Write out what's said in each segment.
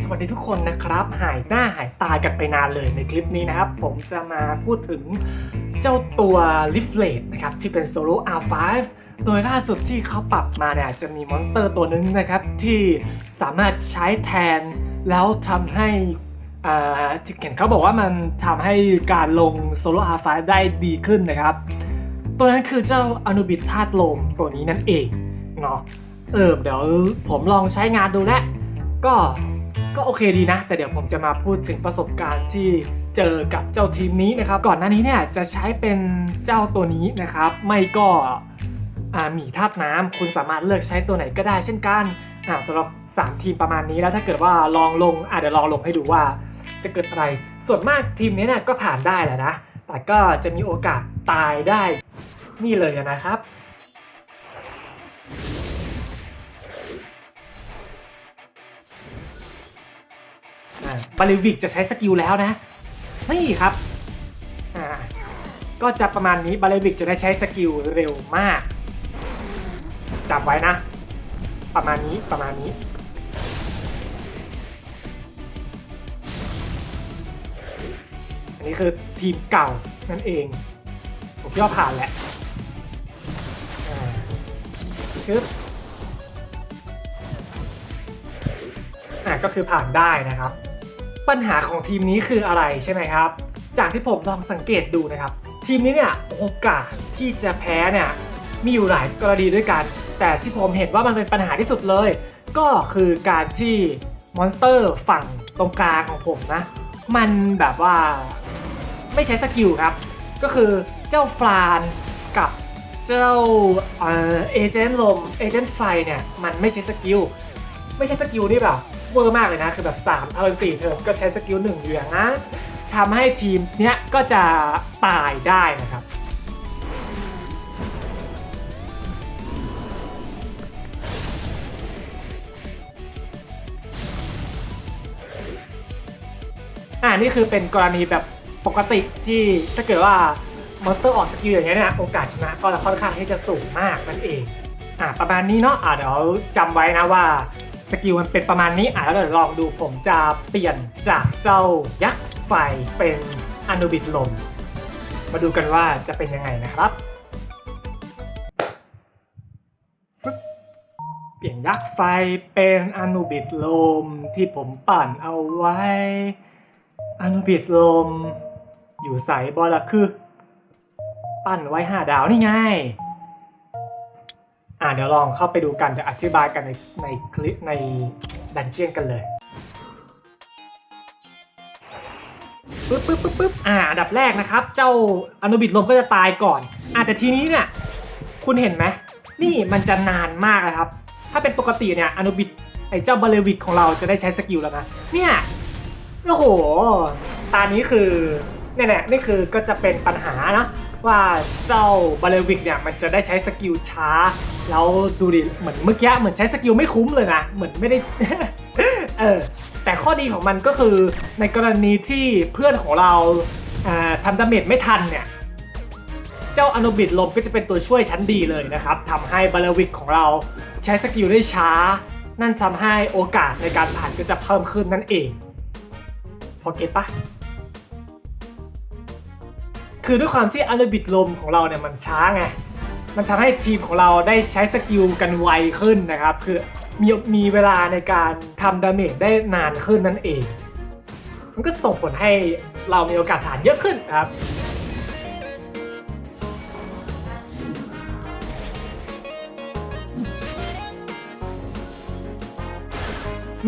สวัสดีทุกคนนะครับ หายหน้าหายตากันไปนานเลยในคลิปนี้นะครับ ผมจะมาพูดถึงเจ้าตัว l i f l a t นะครับ ที่เป็น Solo R5 โดยล่าสุดที่เขาปรับมาเนี่ยจะมีมอนสเตอร์ตัวหนึงนะครับ ที่สามารถใช้แทนแล้วทำให้อ่าที่เห็นเขาบอกว่ามันทำให้การลง Solo R5 ได้ดีขึ้นนะครับ ตัวนั้นคือเจ้าอนุบิตธาตุลมตัวนี้นั่นเองเนาะเออเดี๋ยวผมลองใช้งานดูแลก็ ก็โอเคดีนะ แต่เดี๋ยวผมจะมาพูดถึงประสบการณ์ที่เจอกับเจ้าทีมนี้นะครับ ก่อนหน้านี้เนี่ยจะใช้เป็นเจ้าตัวนี้นะครับ ไม่ก็หมีธาตุน้ำคุณสามารถเลือกใช้ตัวไหนก็ได้เช่นกันอ่าตัวละสามทีมประมาณนี้แล้วถ้าเกิดว่าลองลงอ่าเดี๋ยวลองลงให้ดูว่าจะเกิดอะไร ส่วนมากทีมนี้เนี่ยก็ผ่านได้แหละนะ แต่ก็จะมีโอกาสตายได้นี่เลยนะครับ บาลิวิกจะใช้สกิลแล้วนะนี่ครับอ่าก็จะประมาณนี้บาลิวิกจะได้ใช้สกิลเร็วมากจำไว้นะ ประมาณนี้ประมาณนี้ อันนี้คือทีมเก่านั่นเอง ผมคิดว่าผ่านแหละชึบอะก็คือผ่านได้นะครับ ปัญหาของทีมนี้คืออะไรใช่ไหมครับ จากที่ผมลองสังเกตดูนะครับ ทีมนี้เนี่ยโอกาสที่จะแพ้เนี่ยมีอยู่หลายกรณีด้วยกัน แต่ที่ผมเห็นว่ามันเป็นปัญหาที่สุดเลย ก็คือการที่มอนสเตอร์ฝั่งตรงกลางของผมนะ มันแบบว่าไม่ใช้สกิลครับ ก็คือเจ้าฟลานกับเจ้าเอเจนต์ลมเอเจนต์ไฟเนี่ยมันไม่ใช้สกิลไม่ใช่สกิลที่แบบ เวอร์มากเลยนะ คือแบบ 3เทิร์น4เทิร์นก็ใช้สกิลหนึ่งอยู่อย่างนั้นทำให้ทีมเนี้ยก็จะตายได้นะครับอ่านี่คือเป็นกรณีแบบปกติที่ถ้าเกิดว่ามอนสเตอร์ออกสกิลอย่างเงี้ยเนี่ยโอกาสชนะก็ค่อนข้างที่จะสูงมากนั่นเองอ่าประมาณนี้เนาะอ่าเดี๋ยวจำไว้นะว่า สกิลมันเป็นประมาณนี้อ่าแล้วเดี๋ยวลองดูผมจะเปลี่ยนจากเจ้ายักษ์ไฟเป็นอนุบิตลม มาดูกันว่าจะเป็นยังไงนะครับเปลี่ยนยักษ์ไฟเป็นอนุบิตลมที่ผมปั่นเอาไว้ อนุบิตลม อยู่ใสบอละคือ ปั้นไว้ห้าดาวนี่ไง เดี๋ยวลองเข้าไปดูกันเดี๋ยวอธิบายกันในในคลิปในดันเจียนกันเลยปึ๊บปึ๊บปึ๊บปึ๊บอ่าอันดับแรกนะครับ เจ้าอนุบิตลมก็จะตายก่อนอ่าแต่ทีนี้เนี่ยคุณเห็นไหมนี่มันจะนานมากนะครับ ถ้าเป็นปกติเนี่ยอนุบิตไอ้เจ้าบาเลวิกของเราจะได้ใช้สกิลแล้วนะเนี่ยโอ้โห ตานี้คือเนี่ยนี่คือก็จะเป็นปัญหานะ ว่าเจ้าบาเลวิกเนี่ยมันจะได้ใช้สกิลช้า แล้วดูดิเหมือนเมื่อกี้เหมือนใช้สกิลไม่คุ้มเลยนะ เหมือนไม่ได้ เออแต่ข้อดีของมันก็คือในกรณีที่เพื่อนของเราทำดาเมจไม่ทันเนี่ย เจ้าอนุบิตลมก็จะเป็นตัวช่วยชั้นดีเลยนะครับทำให้บาเลวิกของเราใช้สกิลได้ช้า นั่นทำให้โอกาสในการผ่านก็จะเพิ่มขึ้นนั่นเอง พอเก็ตปะ คือด้วยความที่อารบิดลมของเราเนี่ยมันช้าไง มันทำให้ทีมของเราได้ใช้สกิลกันไวขึ้นนะครับ คือมีมีเวลาในการทำดาเมจได้นานขึ้นนั่นเอง มันก็ส่งผลให้เรามีโอกาสฐานเยอะขึ้นครับ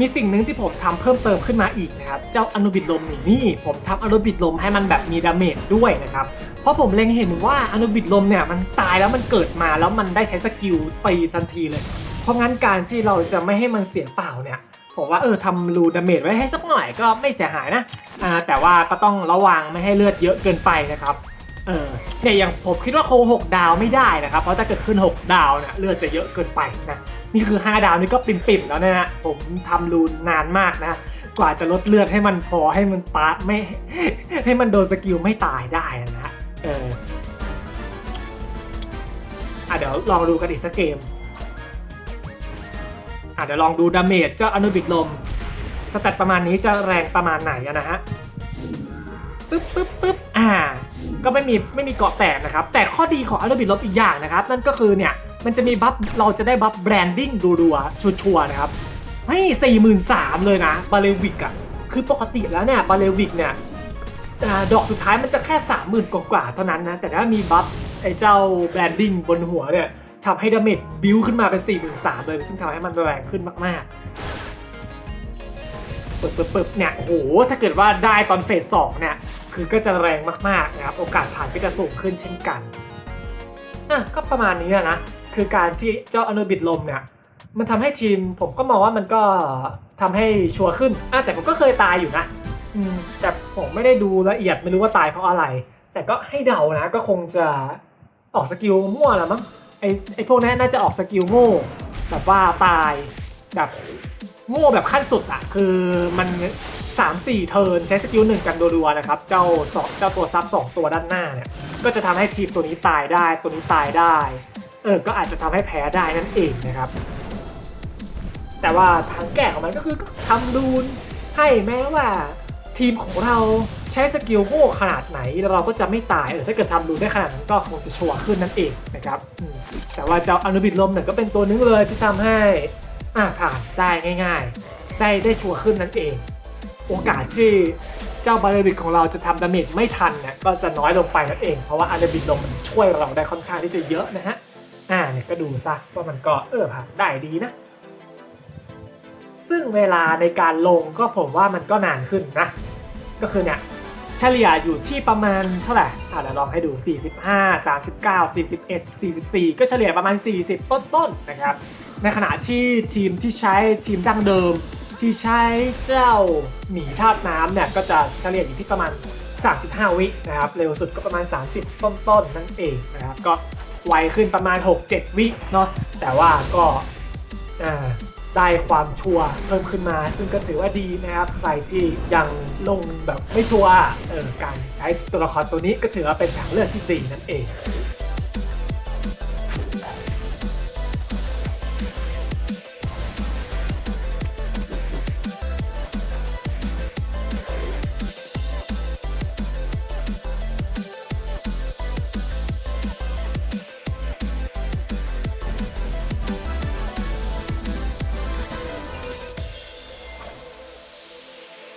มีสิ่งหนึ่งที่ผมทำเพิ่มเติมขึ้นมาอีกนะครับ เจ้าอนุบิดลมนี่นี่ผมทำอนุบิดลมให้มันแบบมีดาเมจด้วยนะครับ เพราะผมเล็งเห็นว่าอนุบิดลมเนี่ยมันตายแล้วมันเกิดมาแล้วมันได้ใช้สกิลตีทันทีเลย เพราะงั้นการที่เราจะไม่ให้มันเสียเปล่าเนี่ยผมว่าเออทำรูดาเมจไว้ให้สักหน่อยก็ไม่เสียหายนะอ่าแต่ว่าก็ต้องระวังไม่ให้เลือดเยอะเกินไปนะครับ เออเนี่ยอย่างผมคิดว่าคง 6 ดาวไม่ได้นะครับ เพราะถ้าเกิดขึ้น 6 ดาวเนี่ยเลือดจะเยอะเกินไปนะนี่คือ 5 ดาวนี่ก็ปิ่มๆแล้วนะฮะผมทำรูนนานมากนะกว่าจะลดเลือดให้มันพอให้มันตาไม่ ให้มันโดนสกิลไม่ตายได้นะฮะเอออะเดี๋ยวลองดูกันอีกสักเกมอะเดี๋ยวลองดูดาเมจเจ้าอนุบิดลมสแตทประมาณนี้จะแรงประมาณไหนนะฮะปึ๊บปึ๊บปึ๊บอ่า ก็ไม่มีไม่มีเกาะแตกนะครับ แต่ข้อดีของอัลบิดลบอีกอย่างนะครับ นั่นก็คือเนี่ยมันจะมีบัฟเราจะได้บัฟแบรนดิ้งรัวๆชัวร์นะครับให้สี่หมื่นสามเลยนะบาเลวิกอะคือปกติแล้วเนี่ยบาเลวิกเนี่ยดอกสุดท้ายมันจะแค่สามหมื่นกว่าเท่านั้นนะ แต่ถ้ามีบัฟไอ้เจ้าแบรนดิ้งบนหัวเนี่ยทำให้ดาเมจบิวขึ้นมาเป็น4 3 0 0 0เลยซึ่งทำให้มันแรงขึ้นมากๆเปึ๊บปึ๊บเนี่ยโอ้โหถ้าเกิดว่าได้ตอนเฟสสองเนี่ย คือก็จะแรงมากๆนะครับโอกาสผ่านก็จะสูงขึ้นเช่นกันอะก็ประมาณนี้นะคือการที่เจ้าอนุบิดลมเนี่ยมันทำให้ทีมผมก็มองว่ามันก็ทำให้ชัวร์ขึ้นอะแต่ผมก็เคยตายอยู่นะอืมแต่ผมไม่ได้ดูละเอียดไม่รู้ว่าตายเพราะอะไร แต่ก็ให้เดานะก็คงจะออกสกิลมั่วละมั้งไอไอพวกนั้นน่าจะออกสกิลโง่แบบว่าตายแบบ โง่แบบขั้นสุดอะคือมัน 3 4 เทิร์นใช้สกิลหนึ่งกันรัวๆนะครับ เจ้าสองเจ้าตัวซับ 2 ตัวด้านหน้าเนี่ย ก็จะทำให้ทีมตัวนี้ตายได้ ตัวนี้ตายได้ เออ ก็อาจจะทำให้แพ้ได้นั่นเองนะครับ แต่ว่าทางแก้ของมันก็คือทำดูนให้แม้ว่าทีมของเราใช้สกิลโง่ขนาดไหนเราก็จะไม่ตายเออถ้าเกิดทำดูได้ขนาดนั้นก็คงจะชัวร์ขึ้นนั่นเองนะครับแต่ว่าเจ้าอนุบิดลมเนี่ยก็เป็นตัวนึงเลยที่ทำให้ อ่าผ่านได้ง่าย ๆ ได้ได้ชัวร์ขึ้นนั่นเอง โอกาสที่เจ้าบาเลบิดของเราจะทำดาเมจไม่ทันเนี่ยก็จะน้อยลงไปนั่นเอง เพราะว่าอาราบิดลมมันช่วยเราได้ค่อนข้างที่จะเยอะนะฮะอ่าเนี่ยก็ดูซะว่ามันก็เออผ่านได้ดีนะ ซึ่งเวลาในการลงก็ผมว่ามันก็นานขึ้นนะ ก็คือเนี่ยเฉลี่ยอยู่ที่ประมาณเท่าไหร่อะเดี๋ยวลองให้ดู 45 39 41 44 ก็เฉลี่ยประมาณ 40 ต้นๆนะครับ ในขณะที่ทีมที่ใช้ทีมดั้งเดิม ที่ใช้เจ้าหมีธาตุน้ำเนี่ยก็จะเฉลี่ยอยู่ที่ประมาณ 35 วินะครับ เร็วสุดก็ประมาณ 30 ต้นๆนนั่นเองนะครับก็ไวขึ้นประมาณ 6-7 วิเนาะแต่ว่าก็ได้ความชัวร์เพิ่มขึ้นมา ซึ่งก็ถือว่าดีนะครับ ใครที่ยังลงแบบไม่ชัวร์เออการใช้ตัวละครตัวนี้ก็ถือว่าเป็นทางเลือกที่ดีนั่นเอง